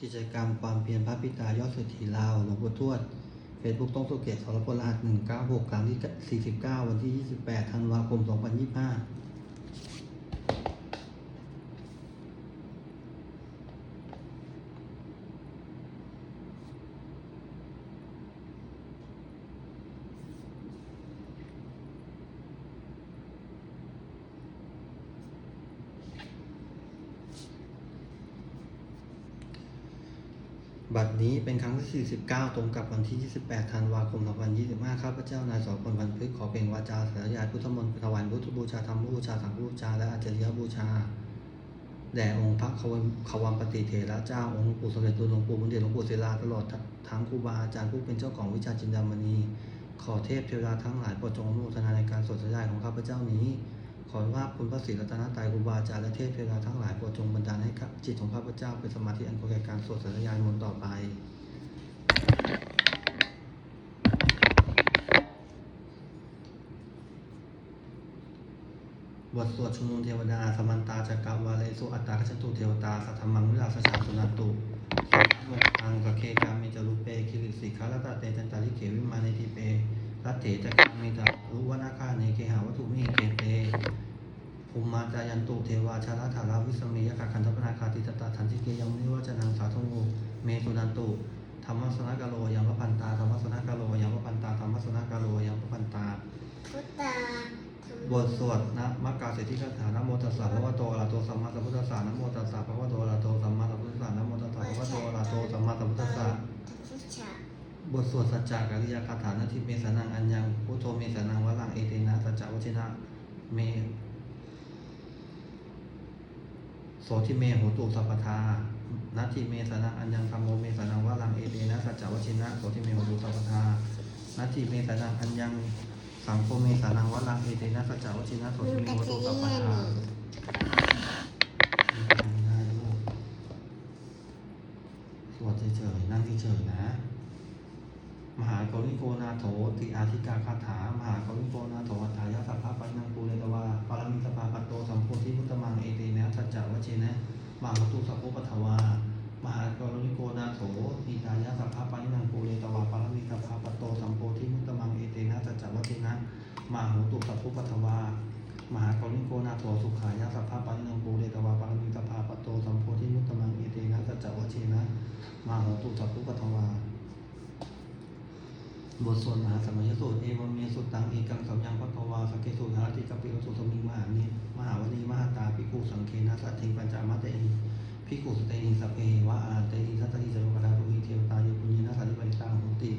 กิจกรรมความเพียรพระพิตายอดเศรษฐีลาวหลวงปู่ทวดเฟซบุ๊กต้องสุเกตสรพลรหัส196ครั้งที่49 วันที่ 28 ธันวาคม2025 บัดนี้ เป็นครั้งที่ 49 ตรงกับวันที่ 28 ธันวาคม 2025 ข้าพเจ้านายสอนพลวันพฤกษ์ขอเป็นวาจาสารยายพุทธมนต์ถวายพุทธบูชาธรรมบูชาสังฆบูชา และอาจริยบูชา แด่องค์พระขวันขวัมปฏิเถระเจ้า องค์ปู่สมเด็จตัวหลวงปู่บุญเดชหลวงปู่ศิลาตลอดทั้งครูบาอาจารย์ผู้เป็นเจ้าของวิชาจินดามณี ขอเทพเทวดาทั้งหลายโปรดจงอนุโมทนาในการสวดสยายของข้าพเจ้านี้ ขอว่าคุณพระศรีรัตนตรัยครูบาอาจารย์และเทพเทวดาทั้งหลายโปรดจงบันดาลให้จิตของข้าพเจ้าเป็นสมาธิอันควรแก่การสวดสยายมนต์ต่อไป บทสวดชุมนุมเทวดา สมันตาจักรวาเลสุอัตตาคชตุเทวตา สัทธมังวิลาสชาสุนันตุสัมพังกเคกามิจารุเปคิริสิขาลตาเตจันตาลิเขวิมาเนติเปรัตเถจักามิตารุวนาคาเนเกหาวัตถุมิเกเตภูมิมาจายันตุเทวาชาลาธาราวิสเมยคาคันธปนาคาติตตาทันติเกยังนิวจนังสาธุเมสุนันตุธรรมสนกโลยังพระพันตาธรรมสนกโลยังพระพันตาธรรมสนกโลยังพระพันตา พุทธา บทสวดนะมักกาเสร็จที่คาถานะโมตัสสะพระวะโตอะระหะโตสัมมาสัมพุทธัสสะนะโมตัสสะพระวะโตอะระหะโตสัมมาสัมพุทธัสสะนะโมตัสสะพระวะโตอะระหะโตสัมมาสัมพุทธัสสะบทสวดสัจจะกัลยาคาถานาทิเมสนังอัญญังพุทโธเมสนังวะลังเอเตนะสัจจวชินะเมโสทิเมโหตุสัพพทานาทิเมสนังอัญญังธรรมโมเมสนังวะลังเอเตนะสัจจวชินะโสทิเมโหตุสัพพทานาทิเมสนังอัญญัง สังโฆเมสานังวะลังเอเตนะสัจจะวชินะโสมึทิงเมกะตุสัพพเยี่ยทาสวดเฉยๆนั่งเฉยๆนะ มหากริโกนาโถติอาธิกาคาถา มหากริโกนาโถอัฏฐายสัพพะปัญญังปูเรตวาปารมิสภาปัตโตสัมโพธิพุทธมังเอเตนะสัจจวเชนะมหาตุสัพพุปทวา มหากริโกนาโถติตายสัพพะปัญญังปูเรตวาปารมิสภาปัตโตสัมโพธิพุทธมังเอเตนะสัจจวเชนะมาหาตุสัพพุปทวามหากริโกนาโถสุขายาสัพพะปัญญังปูเรตวาปารมิสภาปัตโตสัมโพธิพุทธมังเอเตนะสัจจวเชนะมาหาตุสัพพุปทวาบทสวดมหาสมัยสูตรเอวเมสุตังเอกังสัมยังพัทวาสกเกสุธาติกปิโลสุสมิงมหานิมหาวณีมหาตาภิกขุสังเคนะสัตถิปัญจามะเตหิ ภิกขุสเตหิสเพวะอาเตหิสัตถิสรุปดาตุหิเทวตาโยปุญญินะสัตถิปริตาโหติ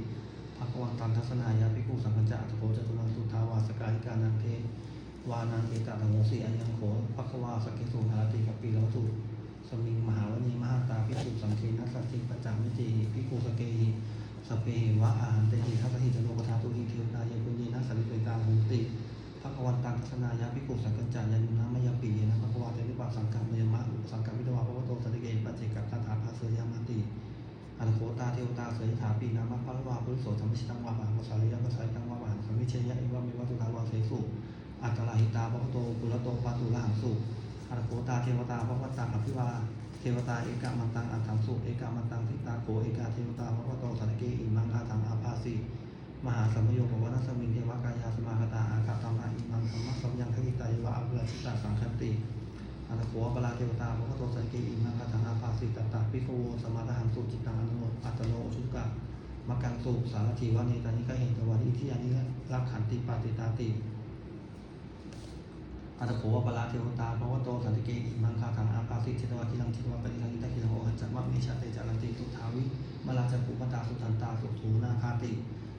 ภะควันตันทัศนายาภิกขุสังฆจจะอัตโภจตุนังสุทาวาสกาลิกานังเทวานังเอตตังโหสีอัญญังโขภะควาสกเกสุธาติกับปิโลสุสมิงมหาวณีมหาตาภิกขุสังเคนะสัตถิปัญจามะเตหิภิกขุสเกหิสเปวะอาเตหิทัสหิจโนปทาตุหิเทวตาโยปุญญีนัสสริเปตาหุติ ภควันตังทัศนายาภิกุสังกัจจายันนะมยปีเยนะภควาเตนิปาสังกัมมยมะสังกัมวิทวาภวโตสติเกปัจเจกัตาถาภาเสยามาติอันโคตาเทวตาเสยถาปีนามะพะวาปุริโสธรรมชิตังวาปะภาษารยะภาษาตังวาปะสัมมิเชยะเอวะเมวะตุทาวาเสสุอัตตลาหิตาภวโตปุระโตปาตุลาหังสุอันโคตาเทวตาภวตังอภิวาเทวตาเอกามันตังอัฏฐังสุเอกามันตังทิตาโกเอกาเทวตาพระวโตสันเกอิมังอาถังอาภาสี มหาสัมโยกวนัสมิงเทวกายาสมาคตาอาคาตมาอิมังธรรมะสัมยังคหิตายวะอัปราชิตาสังคันติอัตโขปลาเทวตาพระวโตสันเกอิมังอาถังอาภาสีตัตตาปิโกโวสมาทหังสุจิตังอนุโมอัตโนชุกะมกังสุสารถีวะเนตานิกะเห็นตวานิที่ยานิรักขันติปาติตาติอัตโขวปลาเทวตาภวโตสันติเกอิมังคาทังอาภาสิจิตวะกิลังจิวะปริลังอิตากิลังโอหัจจวัมเมชาเตจารันติสุทาวิมาลาจักุปตาสุทันตาสุถูนาคาติ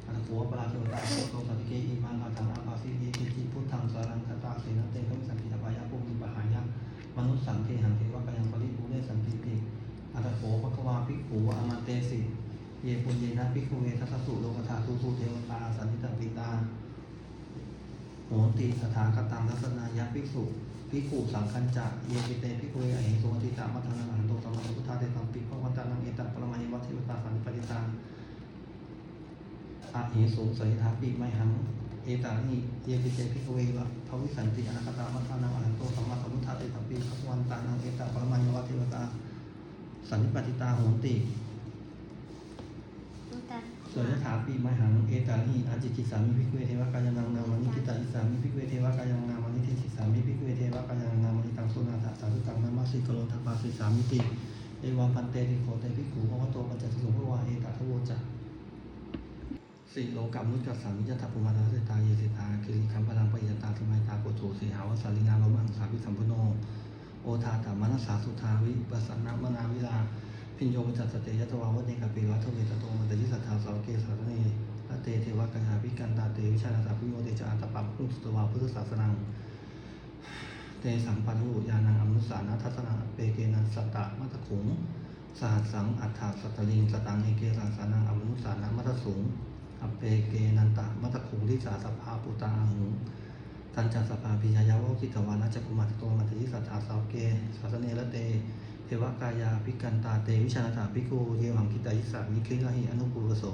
อัตโขวปลาเทวตาโตสันติเกอิมังคาทังอาภาสิเยติจิพุทธังสารังคตาเสนะเตกัมิสันติตวายะปุมิปะหายะมนุสสังเทหังเทวะกยังปริภูเรสันติติอัตโขภควาภิกขุวะอมันเตสิเยปุญเยนะภิกขุเวทัสสุโลกธาตุสุเทวตาสันติตปิตาโหติสถาคตังทัศนายะภิกษุภิกขุสังคัญจะเยปิเตภิกขุเอหิโสติตามัทนาหันโตสัมมาสัมพุทธาเตตัมปิภวันตานังเอตัปรมัยวัตถิวตาสันติปฏิตัง อะหิสุสหิทาปิไมหัง เอตานิเยปิเตภิกขุเอวะภวิสันติอนาคตามัทนานังหันโตสัมมาสัมพุทธาเตตัมปิภวันตานังเอตัปรมัยวัตถิวตา สันนิปติตาโหนติพุทธะส่วนยถาปีมหังเอตาหิอาจิกิสามิภิกเวเทวกายนังนามานิกิตาอิสามิภิกเวเทวกายนังนามานิเทศิสามิภิกเวเทวกายนังนามานิตังสุนาถาสาธุตังนามาสิกโลทัปปาสิสามิติเอวังพันเตติโขเตภิกขุภวโตปัจจสิโสภวาเอตทะโวจะ สิโลกัมมุจกัสสามิยถาปุมานาเสตาเยสิตาคิริคัมพลังปยตาสมัยตาโกโถสีหาวสาลิงาลมังสาวิสัมพุโน โอทาตามนัสสาสุทาวิปัสสนามนาวิลา พิญโยปัจจสเตยตวาวเนกปิวัทเวตโตมันตยิสัทธาสาวเกสารเนละเตเทวกัญญาภิกันตาเตวิชานาสาพิโยเตจาอันตปัปพุทธตวาพุทธศาสนังเตสังปันหุยานังอนุสานาทัศนาเปเกนันสัตตะมัตขุงสหัสสังอัฏฐาสัตตลิงสตังเอเกสังสานังอนุสานามัตสุง อเปเกนันตะมัตตขุงทิสาสภาปุตาหุงตันจัสสภาพิยายาวกิตวานาจักุมาตโตมันตยิสัทธาสาวเกสาสเนละเตเทวกายาภิกันตาเตวิชานาถาภิกขุเทวังกิตายิสามิคิลหิอนุปุรโส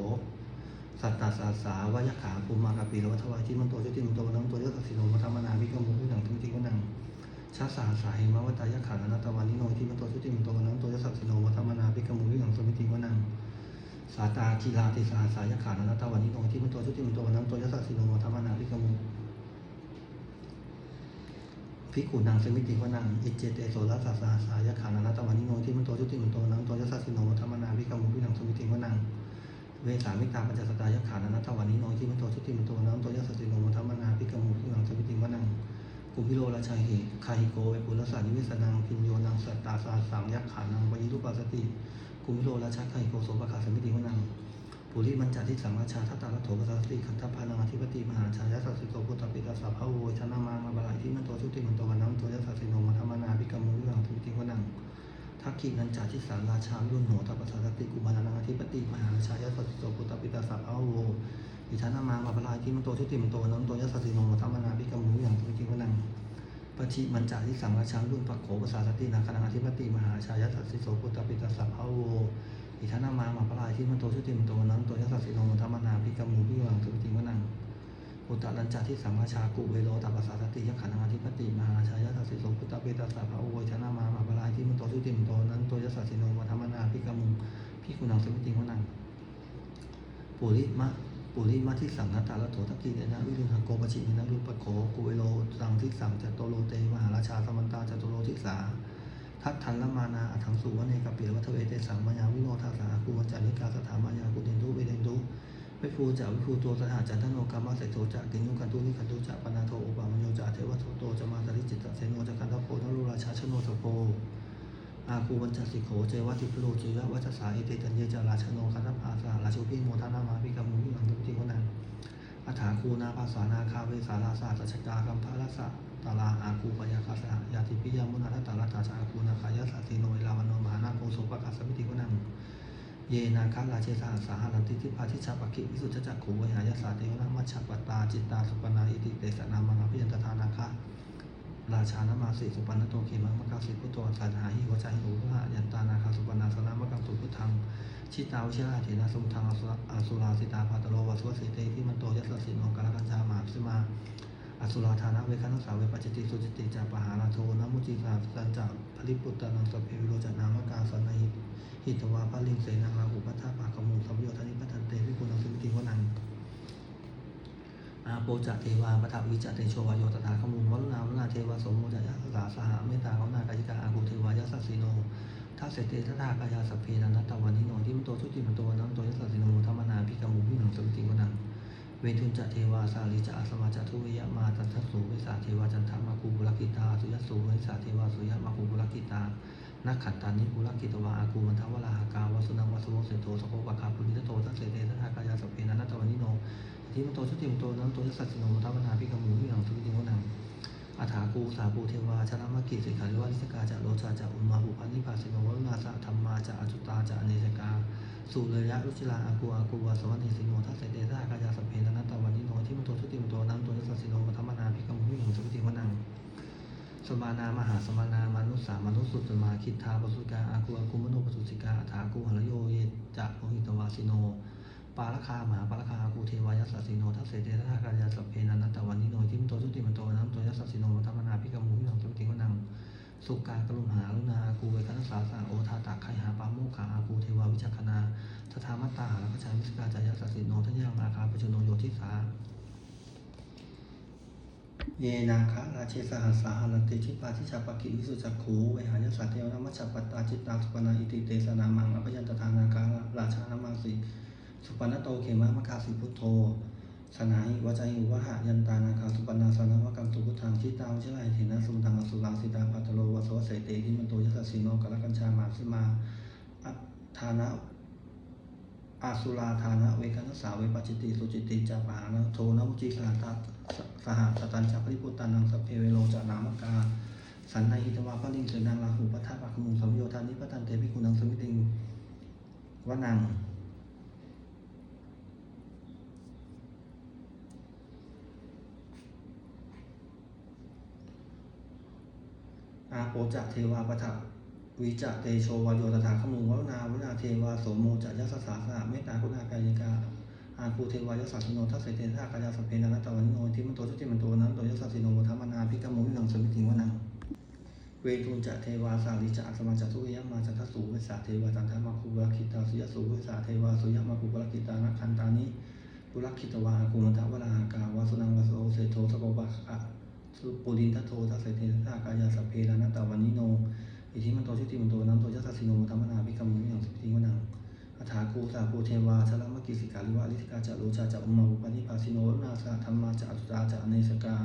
สัตตาสาสาวายขาภูมากาปีรวัฏวายที่มันโตจุติมันโตนังโตยสัสสิโนมัทมนาภิกขุมุขหนังทุติวนังชาสาสาเหมาวตายขานันตวานิโนที่มันโตจุติมันโตนังโตยสัสสิโนมัทมนาภิกขุมุขหนังสมิติวนัง สาตาคีลาติสาสายขานันตวานิโนที่มันโตจุติมันโตนังโตยสัสสิโนมัทมนาภิกมุขภิกขุนางสมิติวนังอิเจเตโสรัสสาสาสายขานานาตวานิโนที่มันโตจุติมันโตนังโตยสัสสิโนมัทมนาภิกมุพินังสมิติวนังเวสามิตาปัญจสตายขานานตวานิโนที่มันโตจุติมันโตนังโตยสัสสิโนมัทมนาภิกมุพินังสมิติวนังกุมพิโรราชาหิคาหิโกเวปุรสานิเวสนังพิญโยนังสัตตาสาสังยักขานังวิรุปัสสติ กุมพิโรราชาคาหิโกโสปะขาสมิติวนังปุริมันจาทิสังราชาทัตตาลโถปสัสติขันธพานังอธิปติมหาชายาสัสสิโตพุทธปิตาสัพพะโวชนะมามาบาลายที่มันโตชุติมันโตวันน้ำโตยาสัสสิโนมัทมนาภิกรรมุวิหังทุติวนังทักขีนันจาทิสารราชารุ่นโหตัปปสัสติกุมารนังอธิปติมหาชายาสัสสิโตพุทธปิตาสัพพะโวอิชนะมามาบาลายที่มันโตชุติมันโตวันน้ำโตยาสัสสิโนมัทมนาภิกรรมุวิหังทุติวนัง ปชิมันจาที่สังราชารุ่นปักโขภาษาสตินาคณะอธิปติมหาชายสัสสิโสพุทธปิตาสัพพะโวอิทานามามาปลายที่มันโตชุติมันโตนั้นโตยัสสสิโนมันธรรมนาพิกามูพิวังสุติวนังอุตตรัญจาที่สัมมาชากุเวโรตัปปสาสติยขันธ์ธิปติมหาชายสัสสิโสพุทธเปตาสัพพะโออิทานามามาปลายที่มันโตชุติมันโตนั้นโตยัสสสิโนมันธรรมนาพิกามูพิกุณังสุติวนังปุริมะ ปุริมะที่สังฆตาลโถทักกีเนนะวิรุณหโกปชิเนนะรุปปะโขกุเวโรสังที่สังจตโตโลเตมหาราชาสมันตาจตุโลทิสาทัตทันละมานาอัถังสุวะเนกปิรวัทเวเตสังมายาวิโนทาสาคูวัจจานิกาสถามายากุเดนทุเวเดนทุเวฟูจาวิฟูโตสหจันทโนกรรมะเสโตจะกินุกันตุนิกันตุจะปนาโทอุปามโยจะเทวะโทโตจะมาสริจิตเสโนจะกันทโพนรุราชาชโนทโพอาคูวัญจสิโขเจวะติพโลจิยะวัชสาเอเตตัญเยจาราชโนคันธภาสาราชุพิโมทานามาพิกามุวิหังตุ ติวนังอัฏฐาคูนาภาษานาคาเวสาราสาสัชกากัมภารสะตาลาอาคูปยาคาสะยาติปิยามุนาทตาราตาชาคูนาคายาสติโนเวลาวันโนมหานาโกโสปะกาสสมิติวนังเยนาคาราเชสาสาหารันติทิพาทิชาปกิวิสุทธจักขูวิหายาสาเทวนามัชฌปตาจิตตาสุปนาอิติเตสนามังอภิยันตทานาคา ราชานามาสิสุปันโตเขมังมะกาสิพุทโตอัสสาหาหิวจาหิโหะยันตานาคาสุปนาสนามะกังตุพุทธังชิตาวชิราเถนะสมุทังอสุรอสุราสิตาภาตโลวัสวสิเตที่มันโตยัสสสิโนกาลกัญจามาสิมาอสุราธานะเวคันสาเวปัจจิติสุจิติจาปหาราโทนมุจิสาสันจักผลิปุตตานังสพเพวิโรจนามกาสันหิหิตวาปะลิงเสนังราหุปัฏฐาปากมุสัมโยธนิปัฏฐนเตวิปุนังสุติวนัง อาโปจะเทวาปะทวิจะเตโชวายโยตถาขมุงวัลนาวนาเทวาสมโมจยะสาสหเมตตาวนาคายิกาอาภูเทวายะสัสสิโนทัสเสเตทัตถากายาสพเพนันตตวันนิโนที่มโตสุจิมโตนันโตยัสสสิโนธรรมนาภิกมุพิหนังสุติวนังเวทุนจะเทวาสาลิจะอาสมาจะทุวิยะมาตัทสสุเวสาเทวาจันทมาคูบุรกิตาสุยสสุเวสาเทวาสุยะมาคูบุรกิตานักขันตานิบุรกิตวาอาคูมันทวราหากาวสุนังวสุโวเสโตสโภปะคาปุริตโตทัสเสเตทัตถากายาสพเพนันตวันนิโน ที่มโตชุติมโตนันโตยัสสสิโนมัทวนาภิกมุวิหังสุติวนังอาถากูสาภูเทวาชนะมกิสิกขาลิวานิสกาจะโลชาจะอุมาบุพันิพาสิโนวรุณาสะธรรมาจะอจุตาจะอเนจกาสุเลยะรุจิลาอากูอากูวาสวัสดิสิโนทัสเสเตทากายาสเพนันตวันนิโนที่มโตชุติมโตนันโตยัสสสิโนมัทมนาภิกมุวิหังสุติวนังสมานามหาสมานามนุสสามนุสสุตมาคิดทาปสุกาอากูอากูมโนปสุสิกาถากูหรโยเยจะโอหิตวาสิโน ปาลคาหมาปาลคาอากูเทวายสสสิโนทัสเสเตทากายาสพเพนันตวันนิโนที่มโตชุติมโตนันโตยัสสิโนมัทมนาภิกมุวิหังสุติวนังสุการกรุณาลุนาอากูเวคันสาสาโอทาตาไคหาปาโมกขาอากูเทวาวิจักขณาทธามัตตาแล้วก็ชาวิสกาจายาสัสสิโนทัญญาอาคาปจุโนโยทิสาเยนาคะราเชสหัสสาหันติชิปาทิชาปกิวิสุจักขูเวหายสัตเทวนามัชปตตาจิตตาสุปนาอิติเตสนามังอภิยันตทานาคาราชานามังสิ สุปนโตเขมะมะคาสิพุทโธสนาหิวจายุวะหะยันตานาคาสุปนาสนามะกัมตุพุทธังชิตาวชิลายเถนะสุนตังอสุรังสิตาปัตโลวะโสเสเตทิมันโตยัสสสิโนกะละกัญชามาสิมาอัฐานะอาสุราธานะเวกัสสาเวปจิติสุจิติจาปหานะโทนมุจิสหัตสหสตัญจปริปุตตานังสเพเวโลจานามกาสันในหิตวาปลิงเสนังลาหูปัฏฐาปะขมุงสัมโยธานิปตันเตพิคุนังสมิติงวนัง อาโปจะเทวาปะทะวิจะเตโชวโยตถาขมุงวนาวินาเทวาโสโมจะยัสสาสะเมตตาคุณากายกาอาคูเทวายัสสสิโนทัสเสเตทากายาสพเพนันตวันโนทิมันโตชุติมันโตนั้นโตยัสสิโนธรรมนาพิกมุวินังสมิติวนังเวทุนจะเทวาสาลิจะอัสมาจะทุกยมาจะทัสสูเวสาเทวาจันทมาคุบลคิตาสุยสุเวสาเทวาสุยมาคุบลคิตานักขันตานิบุรักขิตวาคุมันทวรากาวาสุนังวาโสเสโทสปปะคะ สุปุรินทโททัสเสเตทากายาสพเพนันตวันนิโน อิทิมันโตชุติมันโตนันโตยัสสิโนธรรมนาภิกรรมอย่างสุติวนังอัฐาคูสาภูเทวาชลมกิสิกาลิวะลิสิกาจะโลชาจะอุมาอุปนิภาสิโนนาสะธรรมาจะอสุตาจะอเนสกา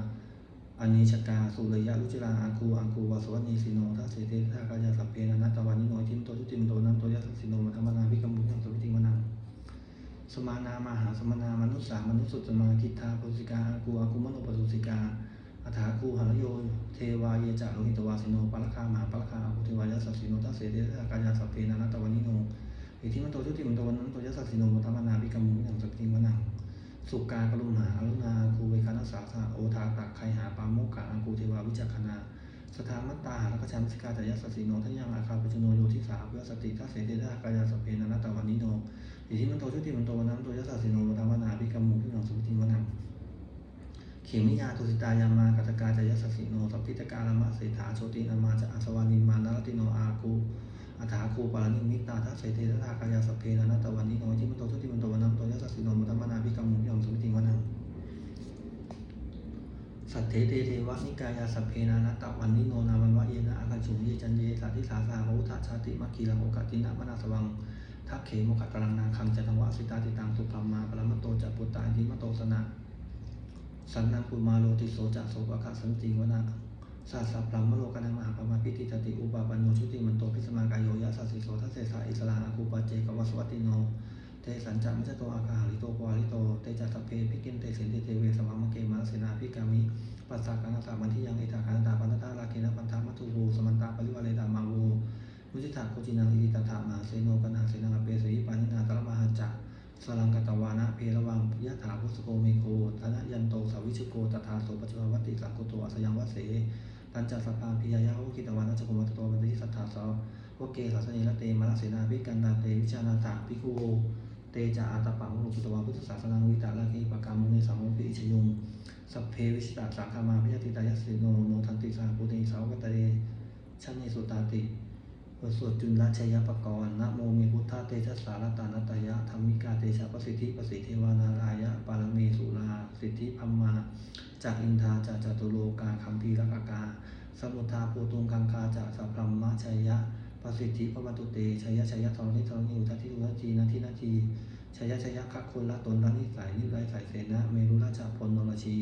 อเนชกาสุเลยะลุจิราอาคูอังคูวาสวันีสิโนทัสเสเตทากายาสัพเพนันตวันนิโนอิทิมันโตชุติมันโตนันโตยัสสิโนธรรมนาภิกรรมอย่างสุติวนังสมานามหาสมานา มนุสสามนุสสุตสมาคิทาปุสิกาอาคูอาคูมโนปสุสิกา อัฏฐาคูหานโย เทวาเยจะโลหิตวาสิโนปะละคามหาปะละคาภูเทวายาสัสสิโนทัสเสเดสกายาสัพเพนันตวันนิโนอิทิมันโตชุติมันโตวันนั้นโตยัสสสิโนธรรมนาภิกรรมุอย่างสติวนังสุกากรุณาอรุณาคูเวคานัสสาสะโอทาตักไคหาปาโมกะอังคูเทวาวิจักขณาสถามัตตาหารักชันสิกาจายาสัสสิโนทัญญังอาคาปจุโนโยทิสาเพื่อสติทัสเสเดสกายาสัพเพนันตวันนิโนอิทิมันโตชุติมันโตวันนั้นโตยัสสสิโนธรรมนาภิกรรมุอย่างสติวนัง ขมิยาตุสิตายามากัตกาจายสสสิโนสัพพิตการามะเศรษฐาโชตินามาจะอาสวานิมานารติโนอาคูอัฏฐาคูปารานิมิตาทัสเสเททากายาสเพนันตวันนิโนจิมันโตทุติมันโตวันนัมโตยสสสิโนมุตตมนาภิกรรมุยองสุติวันังสัตเทเตเทวะนิกายาสพเพนานัตตวันนิโนนาวันวะเยนะอาคันฉุงเยจันเยสัตติสาสาหุทชาติมัคคีลังโอกาตินะมนาสวังทักเขมุขตรังนาคังจันทวะสิตาติตังสุพรมมาปรมัตโตจัปุตตาอิทิมโตสนะ สันนังปุมาโลติโสจะโสภะสันติวนาสัสสะพรหมโลกนังมหาปมาพิติตติอุปาปันโนชุติมันโตพิสมากายโยยะสัสสิโสทัสเสสะอิสลาอาคูปาเจกวัสวัติโนเตสัญจามิจโตอาคาริโตปวาริโตเตจัตเพภิกินเตสินติเตเวสวามเกมาเสนาภิกามิปัสสะกังสามันทิยังเอตาคันตาปันตาลาเกนะปันธามัทุโวสมันตาปริวาเลตามาโวมุจิตาโคจินังอิติตถามาเสโนกนาเสนังอเปสยิปานินาตระมหัจจะ สลังกตวานะเพระวังยะถาพุสโกเมโกธนะยันโตสาวิชโกตถาโสปัจจวัติสังกุโตอัสยังวเสตันจัสสะพาพิยายะโอคิตวานะจักรวัตโตวันติสัทธาสาวโอเกสัสเนละเตมะลเสนาภิกันดาเตวิชานาตาภิกขุโวเตจาอาตปังมุกุตวาพุทธศาสนังวิตาลาเกปกามุเนสัมมุปิอิชยุงสัพเพวิชิตาสังฆามาพิยติตายสิโนโนทันติสาปุเตสาวกตเรชันเนสุตาติ บทสวดจุลชัยปกรณ์นะโมมีพุทธเตชะสารตานัตยะธรรมิกาเตชะประสิทธิประสิทธิเทวานารายะปารมีสุราสิทธิพัมมา จากอินทาจากจตุโลกาคัมภีรักากา สมุทาภูตุงกังคาจากสัพพรมมะชัยะประสิทธิพระวันตุเตชัยะชัยะธรณิธรณิอุทัติรุนาทีนาทีนาทีชัยะชัยะคักคนละตนละนิสัยนิไรสายเสนะเมรุราชาพลนรชี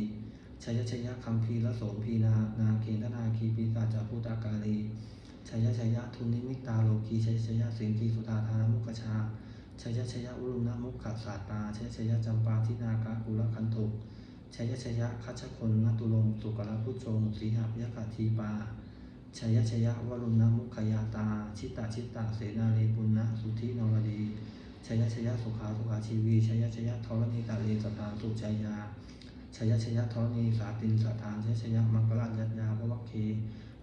ชัยะชัยะคัมภีรโสมพีนานาเกณฑนาคีปีศาจาพุตากาลี ชัยะชัยะทุนิมิตาโลกีชัยชัยะสิงคีสุตาธามุขชาชัยะชัยะอุรุณมุขสาตาชัยชัยะจำปาทินากากุลคันตุชัยะชัยะคัชคนนตุลงสุกรพุชงสีหพยกาทีปาชัยะชัยะวรุณมุขยาตา ชิตาชิตาเสนาลีปุณณสุธินรดีชัยะชัยะสุขาสุขาชีวีชัยะชัยะธรณีกาเลสตาสุชัยาชัยะชัยะธรณีสาตินสถานชัยะชัยะมังกรยัญญาพวัคเค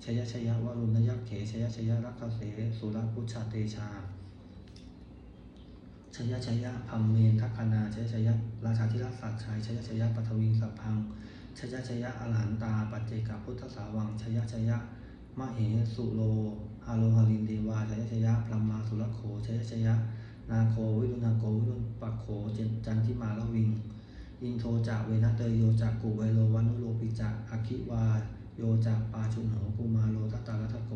ชยชยวรุณยักเขชยชยรักเสสุรพุชาเตชาชยชยพัมเมนทักคณาชยชยราชาธิราชสัตชัยชยชยปัทวิงสัพพังชยชยอรหันตา ปัจเจกพุทธสาวังชยชยมะเหสุโลฮาโลหารินเทวาชยชยะพรหมาสุรโขชยชยะนาโควิรุณาโกวิรุณปักโขเจนจันทิมาลวิงอินโทจะเวนะเตยโยจะกุไวโลวันุโลปิจะอคิวา โยจะปาชุนโหกุมาโลทัตตาลัทโก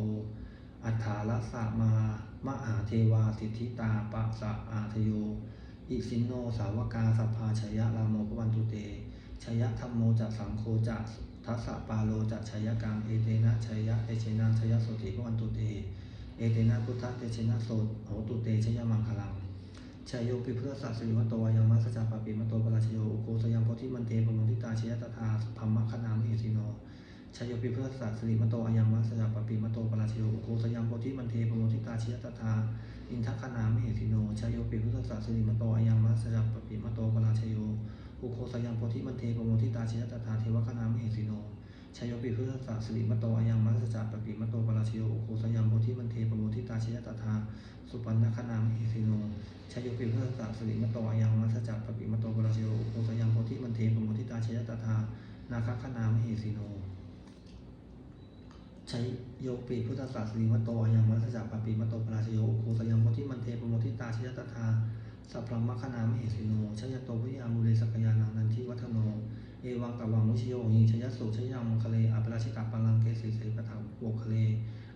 อัฏฐาละสะมามหาเทวาสิทธิตาปะสะอาทโย อิสินโนสาวกาสัพพาชยะรามโมปวันตุเตชยธรรมโมจะสังโฆจะทัสสะปาโลจะชยกังเอเตนะชยะเตเชนะชยโสติปวันตุเต เอเตนะพุทธเตเชนะโสโหตุเตชยมังคลังชายโยปิเพื่อสัตสิริวัตโตวายังมัสจาปปิมโตปราชโยอุโกสยังโพธิมันเตปมุทิตาชยตถาพัมมคณามหิสิโน ชายโยปิพื่อสัตสิริมโตอายังมัสสจาปปิมโตปราชโยอุโกสยังโพธิมันเตปมุทิตาชยตถาอินทคณามหิสิโนชายโยปิพื่อสัตสิริมโตอายังมัสสจาปปิมโตปราชโยอุโกสยังโพธิมันเตปมุทิตาชยตถาเทวคณามหิสิโนชายโยปิพื่อสัตสิริมโตอายังมัสสจาปปิมโตปราชโยอุโกสยังโพธิมันเตปมุทิตาชยตถาสุปันนคณามหิสิโนชายโยปิเพื่อสัสิริมโตอายังมัสจักปปิมโตปราชโยโอสยังโพธิมันเทปโมทิตาชยตถานาคคณามหิสิโน ชัยโยปิพุทธศาสริมโตอยังมัสจักปปิมโตปราชโยโอสยังโพธิมันเทปโมทิตาชยตถาสัพพมคณามเหสิโนชยโตวิยามุเรสกยานานันทิวัฒโน เอวังกวังมุชโยหิชยสุชยังมังคเลอภิราชิตาปังลังเกสีเสปะทังโวคเล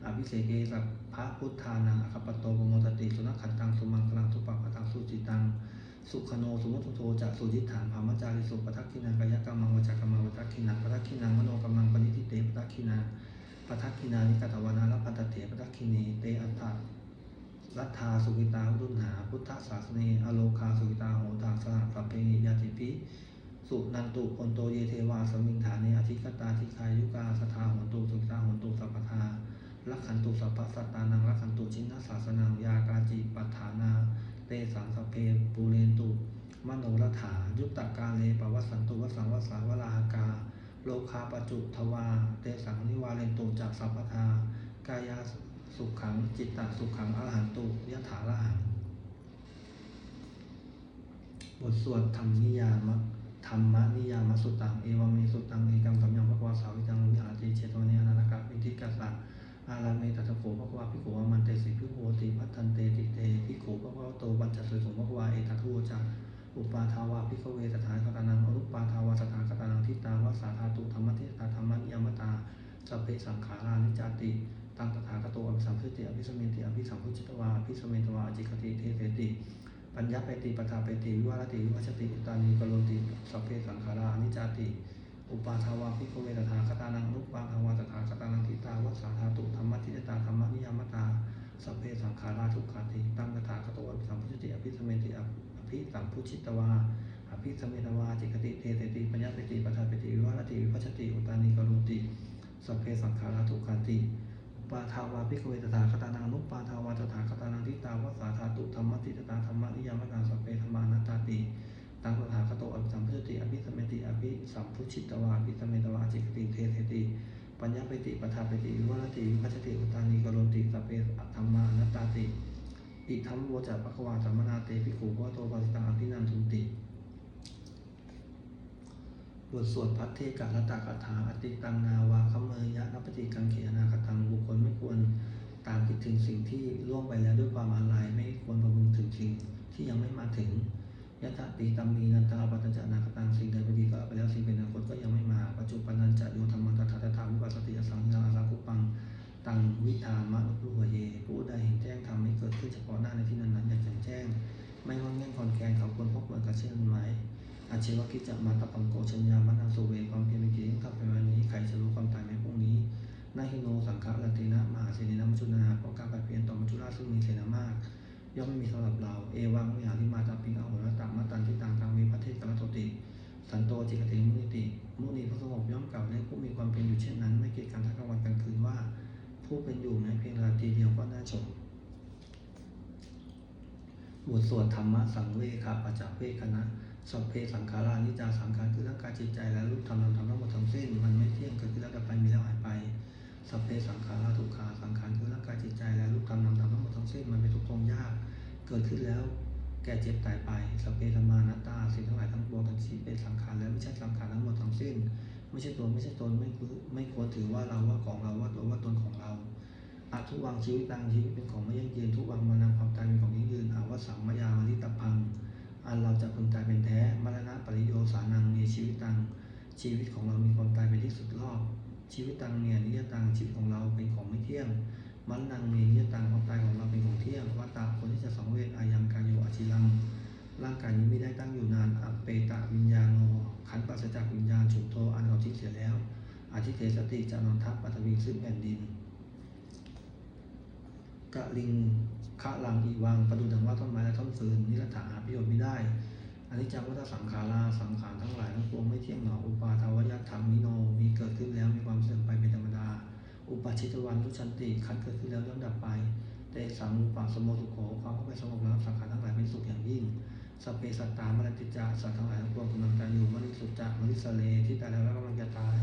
อภิเสเกสัพพระพุทธานังอคปโตปโมตติสุนัขขันตังสุมังคลังทุปปะตังสุจิตังสุขโนสุมุตโทจะสุจิฐานภามจาริสุปทักขินังกายกรรมังวจกรรมังวทักขินังปทักขินังมโนกรรมังปณิทิเตปทักขินา ปทักขินานิกตวานาลปัตเถปทักขินีเตอัตตะรัตถาสุกิตาอุดุนหา พุทธศาสเนอโลคาสุกิตาโหตาสหสัพเพหิยาติปิสุนันตุปนโตเยเทวาสมิงฐาเนอธิกตาธิคายุกาสทาหนตุสุกิตาหนตุสัพพทาลักขันตุสัพพสัตตานังลักขันตุชินนศาสนังยากาจิปัฏฐานา เตสังสพเพปูเรนตุมโนรัฐายุตตกาเลปวัสสันตุวสังวสาวลาหกา โลคาปจุทวา เตสังนิวาเลนตุจากสัพพทากายาสุขขัง จิตตสุขขังอรหันตุยะถาละหังบทสวดธรรมนิยามะธรรมนิยามสุตัง เอวังเมสุตัง เอกังสัมยังพระวาสาวิจังวิหารติเชตวเนอนานาคะวิธิกัสสะอาราเมตัสสะโขภควาภิกขุวามันเตสิภิกขุติพัฒนเตติเตภิกขุภควาโตบัญจสุสงภควาเอตัทุจัก อุปาทาวาภิกเวสถานคตานังอนุปาทาวาสถานคตานังทิตาวาสาธาตุธรรมเทตาธรรมนิยมตาสัพเพสังขารานิจจติตังตถาคตอภิสัมพุติอภิสมเมติอภิสัมพุจิตวาอภิสมเมตวาอจิคติเทเสติปัญญาเปติปทาเปติวิวารติวิวัชติอุตานีกโลติสัพเพสังขารานิจจติอุปาทาวาภิกเวตถาคตานังอนุปาทาวาตถาคตานังทิตาวสาธาตุธรรมทิตตาธรรมนิยมตาสัพเพสังขาราทุกขาติตั้งตถาคตอภิสัมพจิติอภิสมเมติอ ภิสัมพุชิตวาอภิสมเมตวาจิกติเทเตติปัญญาเปติปัฏฐาเปติวิวารติวิพัชติอุตานิกรุติสัพเพสังขาราทุกขาติปาทาวาภิกเวตถาคตานังนุปาทาวาตถาคตานังทิตาวสาธาตุธรรมทิตตาธรรมนิยามตาสัพเพธรรมานัตตาติตังตถาคตโตอภิสัมพุชติอภิสมเมติอภิสัมพุชิตวาอภิสมเมตวาจิกติเทเทติปัญญาเปติปทาเปติวิวัรติวิพัชติอุตานีกโรติสัพเพธรรมานัตตาติ อิทัมโวจัปะควาสัมมนาเตภิกขุวะโตปัสสตังอภินันทุนติ บทสวดพัทเทกะรตากถาอติตังนาวาคเมยะนัปปติกังเขนาคตังบุคคลไม่ควรตามคิดถึงสิ่งที่ล่วงไปแล้วด้วยความอาลัยไม่ควรประมึงถึงสิ่ง จะมาตะปังโกชัญญามันังสุเวความเพียรเป็นกิจทำไปวันนี้ใครจะรู้ความตายในพรุ่งนี้นาฮิโนสังฆะลัตินะมหาเสนินมัจจุนาเพราะการไปเปลี่ยนต่อมัจจุราชซึ่งมีเสนามาก ย่อมไม่มีสำหรับเรา เอวังวิหาริมาตาปิงอโหรตามาตันทิตังตังเวพัทเทกรโตติ สันโตจิกติมุนิติ มุนีผู้สงบย่อมกล่าวในผู้มีความเป็นอยู่เช่นนั้น ไม่เกี่ยงกันทั้งกลางวันกลางคืนว่า ผู้เป็นอยู่แม้เพียงราตรีเดียวก็น่าชมบทสวดธรรมะสังเวคาปัจจเวคณะ สัพเพสังขารานิจาสังขารคือร่างกายจิตใจและรูปธรรมนามธรรมทั้งหมดทั้งสิ้นมันไม่เที่ยงเกิดขึ้นแล้วดับไปมีแล้วหายไปสัพเพสังขาราทุกขาสังขารคือร่างกายจิตใจและรูปธรรมนามธรรมทั้งหมดทั้งสิ้นมันเป็นทุกข์ทนยากเกิดขึ้นแล้วแก่เจ็บตายไปสัพเพธรรมานัตตาสิ่งทั้งหลายทั้งปวงทั้งสิ้นเป็นสังขารและไม่ใช่สังขารทั้งหมดทั้งสิ้น ไม่ใช่ตัวไม่ใช่ตนไม่คือไม่ควรถือว่าเราว่าของเราว่าตัวว่าตนของเราอาทุวังชีวิตตังชีวิตเป็นของไม่ยั่งยืนทุวังมานังความตายเป็นของยั่งยืนอาวสัมมายามาริตพัง อันเราจะพึงตายเป็นแท้มรณะปริโยสานังมีชีวิตตัง ชีวิตของเรามีความตายเป็นที่สุดรอบ ชีวิตตังเนี่ยนิยตังชีวิตของเราเป็นของไม่เที่ยงมันนังมีนิยตังความตายของเราเป็นของเที่ยงวัตตาคนที่จะสังเวชอายังกายโยอชิลังร่างกายนี้ไม่ได้ตั้งอยู่นานอัปเปตะวิญญาโนขันปราศจากวิญญาณฉุกโทอันเราทิ้งเสียแล้วอธิเทสติจะนอนทับปัตวิงซึ่งแผ่นดิน กะลิงคะลังอีวังประดุจดังว่าต้นไม้และต้นฟืนนิรัตถาหาประโยชน์ไม่ได้อันนี้จังวัฏสังขาราสังขารทั้งหลายทั้งปวงไม่เที่ยงหนออุปาทวยธรรมนิโนมีเกิดขึ้นแล้วมีความเสื่อมไปเป็นธรรมดา อุปาชิตวันทุชันติขันเกิดขึ้นแล้วย่อมดับไปเตสังอุปาสมโมสุโขความเข้าไปสงบระงับสังขารทั้งหลายเป็นสุขอย่างยิ่งสเปสัตตามรติจาสัตว์ทั้งหลายทั้งปวงกำลังตายอยู่มริสุจักมริสเลที่ตายแล้วกำลังจะตาย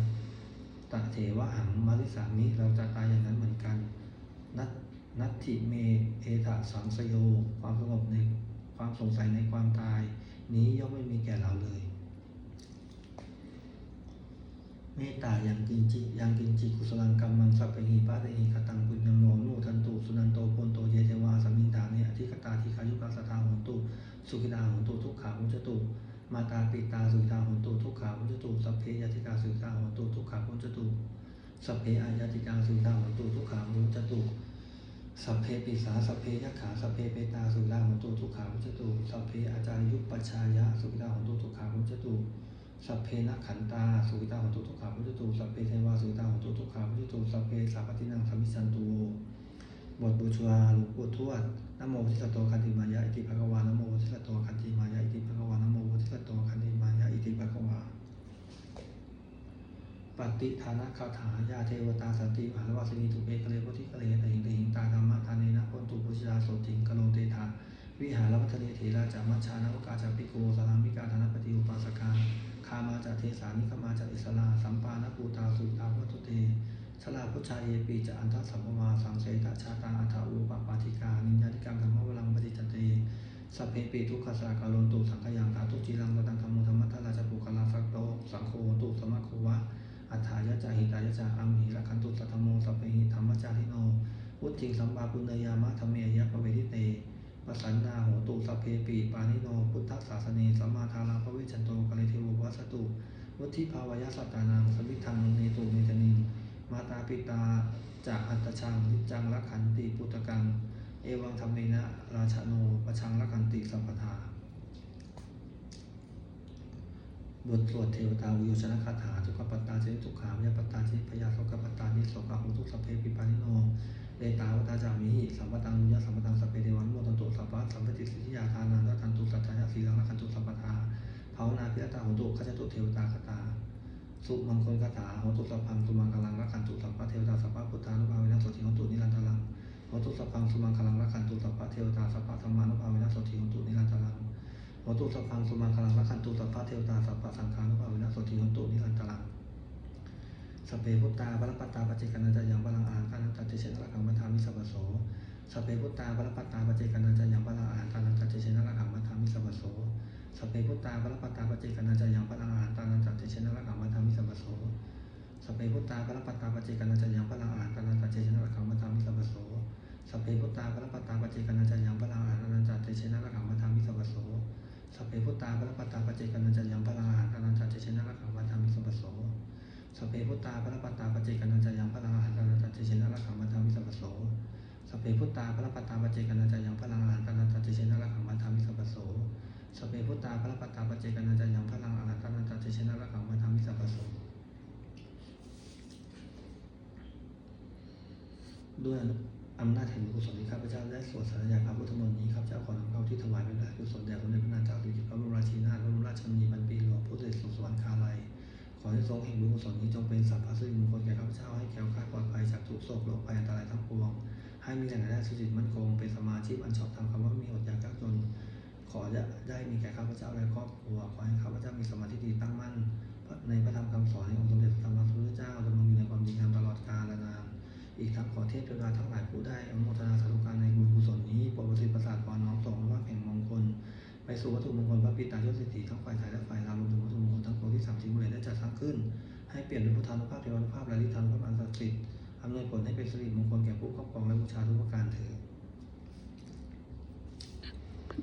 ตเถวะหังมริสามิเราจะตายอย่างนั้นเหมือนกัน นัตถิเม เอตาสังสโย ความสงบในความสงสัยในความตาย นี้ย่อมไม่มีแก่เราเลย เมตตาอยังกินจิอยังกินจิกุศลังกรรมังสัพเพหิปะเตหิคตังปุญญโนโนทันตุสุนันโตโพนโตเยเทวาสมิงดาเนอธิกตาทิคายุกาสตาโหนตุสุขิตาโหนตุทุกขามุจตุมาตาปิตาสุขิตาโหนตุทุกขามุจตุสัพเพยติกาสุขิตาโหนตุทุกขามุจตุสัพเพอายติกาสุขิตาโหนตุทุกขามุจตุ สัพเพปิสาสัพเพยักขาสัพเพเปตาสุขิตาโหนตุทุกขามุจตุสัพเพอาจารยุปัชายะสุขิตาโหนตุทุกขามุจตุสัพเพนักขันตาสุขิตาโหนตุทุกขามุจตุสัพเพเทวาสุขิตาโหนตุทุกขามุจตุสัพเพสาปตินังสมมิสันตุบทบูชาหลวงปู่ทวดนโมทิสะโตคันติมายะอิติภะคะวานโมทิสะโตคันติมายะอิติภะคะวานโมทิสะโตคันติมายะอิติภะคะว ปฏิทานะคาถายาเทวตาสันติมหาวาสินีทุเปกเลโพธิกเลตหิงตหิงตาธรรมะทาเนนะพนตุปุชฌาโสติงกะโลเตถาวิหารวัฒเนเถระจามัชชานาโอกาจาปิโกสารามิกาธนปฏิอุปาสกาคามาจาเทสานิคมาจาอิสลาสัมปานปูตาสุตาวัตุเตชลาพุชาเยปีจะอันทัสัมมาสังเสตชาตาอัฏฐาอุปปาติกานิญญาติกรรมธรรมวลังปฏิจเตสัพเพปีทุกขสากาโลนตุสังขยังตาตุจิรังตตังธรรมธรรมทัลลาจปุคลาสักโตสังโฆตุสมะโควะ อัฏฐายะจาหิตายะจาอัมหิรักขันตุสัทโมสัพเพหิธรรมจาริโนพุทธิงสัมปาปุณยามะธรรมเมยะปะเวทิเตปสันนาโหตุสัพเพปีปานิโน พุทธศาสเนสัมมาทาราภเวชันโตกะเลเทววัสตุวุฒิภาวายะสัตตานังสมิทธังเนตุเมตนิงมาตาปิตาจะอัตชังนิจังรักขันติปุตตะกัง เอวังธรรมเมนะราชโนประชังรักขันติสัมปทา บทสวดเทวตาวิโยชนะคาถาทุกขปัตตาเจนิทุกขามยปัตตาเจนิพยาโสกปัตตานิโสกาหุทุกสเพปิปานิโนเดตาวตาจามิสัมปตังนุยะสัมปตังสพเพเทวันโมตันตุสัพพะสัมปติสิทธิยาทานันตทันตุสัจจะสีลังคันตุสัมปทาภาวนาพิรตาหุตุขจตุเทวตาคตาสุมังคลคาถาโหตุสัพพังสุมังคลังละคันตุสัพพะเทวตาสัพพะพุทธานุภาเวนะสติโหตุนิรันตรังโหตุสัพพังสุมังคลังละคันตุสัพพะเทวตาสัพพะธรรมานุภาเวนะสติโหตุนิรันตรัง โหตุสัพพังสุมังคลังรักขันตุสัพพะเทวตาสัพพะสังฆานุภาเวนะโสติโหตุนิรันตรังสเพพุตตาบรปัตตาปัจเจกันันจะยังบาลังอาหารกานันตเตเชนะระขังมัทามิสัพโสสเพพุตตาบรปัตตาปัจเจกันันจะยังบาลังอาหารกานันตเตเชนะระขังมัทามิสัพโสสเพพุตตาบรปัตตาปัจเจกันันจะยังบาลังอาหารกานันตเตเชนะระขังมัทามิสัพโสสเพพุตตาบรปัตตาปัจเจกันันจะยังบาลังอาหารกานันตเตเชนะระขังมัทามิสัพโสสเพพุตตาบรปัตตาปัจเจกันันจะยังบาลังอาหารกานันตเตเชนะระขังมัทามิสัพโส สัพเพพุตตาปรปัตตาปเจกันันจยังพลังอาหารกานันจะเจชนะรักขังวันธรรมิสัมปโสสัพเพพุตตาปรปัตตาปเจกันันจยังพลังอาหารกานันจะเจชนะรักขังวันธรรมิสัมปโสสัพเพพุตตาปรปัตตาปเจกันันจยังพลังอาหารกานันจะเจชนะรักขังวันธรรมิสัมปโสสัพเพพุตตาปรปัตตาปเจกันันจยังพลังอาหารกานันจะเจชนะรักขังวันธรรมิสัมปโสด้วยอำนาจแห่งบุกุศลที่ข้าพเจ้าได้สวดสาธยาพระพุทธม โศกโรคภัยอันตรายทั้งปวง ให้มีแต่รายได้สุจริตมั่นคง เป็นสมาชิกอันชอบธรรมคำว่ามีอดอยากยากจน ขอจะได้มีแก่ข้าพเจ้าและครอบครัว ขอให้ข้าพเจ้ามีสมาธิดีตั้งมั่น ในพระธรรมคำสอนขององค์สมเด็จพระสัมมาสัมพุทธเจ้าดำรงอยู่ในความดีงามตลอดกาลนาน อีกทั้งขอเทพเทวดาทั้งหลายผู้ได้อนุโมทนาสาธุการในบุญกุศลนี้โปรดประสิทธิ์ประสาทพรน้อมส่งว่าแห่งมงคลไปสู่วัตถุมงคลพระปิตายศสิทธิทั้งฝ่ายไทยและฝ่ายลาวรวมถึงวัตถุมงคลทั้งปวงที่สามชิ้นบุรีได้จัดสร้างขึ้นใให้เปลี่ยนด้วยพุทธานุภาพเทวานุภาพและฤทธานุภาพอันศักดิ์สิทธิ์ อำนวยผลให้เป็นสิริมงคลแก่ผู้ครอบครองและบูชาทุกประการเถิด